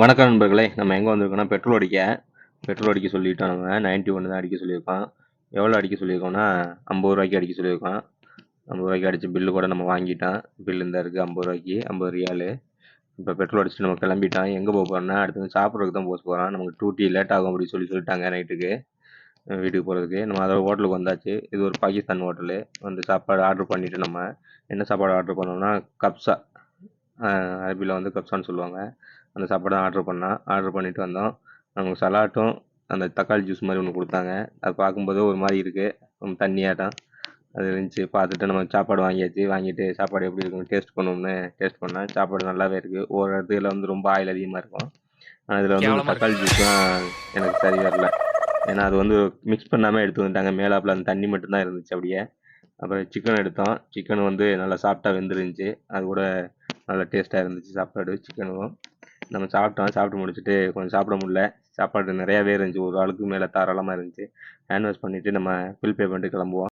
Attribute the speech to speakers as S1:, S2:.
S1: வணக்கம் நண்பர்களே நம்ம எங்கே வந்திருக்கோம்னா பெட்ரோல் அடிக்க. பெட்ரோல் அடிக்க சொல்லிட்டோம் நம்ம நைன்ட்டி ஒன்று தான் அடிக்க சொல்லியிருக்கோம் எவ்வளோ அடிக்க சொல்லியிருக்கோம்னா ஐம்பது ரூபாய்க்கு அடிக்க சொல்லியிருக்கோம் ஐம்பது ரூபாய்க்கு அடித்து பில்லு கூட நம்ம வாங்கிட்டோம் பில்லு இந்த இருக்குது ஐம்பது ரூபாய்க்கு ஐம்பது ரியாலு. இப்போ பெட்ரோல் அடிச்சுட்டு நம்ம கிளம்பிட்டோம் எங்கே போக போகிறோம்னா அடுத்து வந்து சாப்பிட்றதுக்கு தான் போக போகிறோம் நமக்கு டூட்டி லேட் ஆகும் அப்படின்னு சொல்லி சொல்லிட்டாங்க நைட்டுக்கு வீட்டுக்கு போகிறதுக்கு நம்ம அதோட ஹோட்டலுக்கு வந்தாச்சு. இது ஒரு பாகிஸ்தான் ஹோட்டலு வந்து சாப்பாடு ஆர்டர் பண்ணிவிட்டு நம்ம என்ன சாப்பாடு ஆர்டர் பண்ணோம்னா கப்ஸா அரபியில் வந்து கப்ஸான்னு சொல்லுவாங்க. அந்த சாப்பாடு தான் ஆர்டர் பண்ணோம் ஆர்டர் பண்ணிட்டு வந்தோம். நமக்கு சலாட்டும் அந்த தக்காளி ஜூஸ் மாதிரி ஒன்று கொடுத்தாங்க. அது பார்க்கும்போது ஒரு மாதிரி இருக்குது தண்ணியாட்டம். அது இருந்துச்சு. பார்த்துட்டு நம்ம சாப்பாடு வாங்கியாச்சு. வாங்கிட்டு சாப்பாடு எப்படி இருக்குன்னு டேஸ்ட் பண்ணுவோம்னு டேஸ்ட் பண்ணேன் சாப்பாடு நல்லாவே இருக்குது ஒரு இடத்துல வந்து ரொம்ப ஆயில் அதிகமாக இருக்கும். ஆனால் இதில் வந்து தக்காளி ஜூஸ்லாம் எனக்கு சரி வரல. ஏன்னா அது வந்து மிக்ஸ் பண்ணாமல் எடுத்து வந்துட்டாங்க. மேலாப்பில் அந்த தண்ணி மட்டும்தான் இருந்துச்சு அப்படியே. அப்புறம் சிக்கன் எடுத்தோம். சிக்கன் வந்து நல்லா சாஃப்டாக வெந்துருந்துச்சு. அது கூட நல்லா டேஸ்ட்டாக இருந்துச்சு. சாப்பாடு சிக்கனும் நம்ம சாப்பிட்டோம். சாப்பிட்டு முடிச்சுட்டு கொஞ்சம் சாப்பிட முடியல. சாப்பாடு நிறையாவே இருந்துச்சு. ஒரு ஆளுக்கு மேலே தாராளமாக இருந்துச்சு. ஹேண்ட் வாஷ் பண்ணிவிட்டு நம்ம பில் பே பண்ணிட்டு கிளம்புவோம்.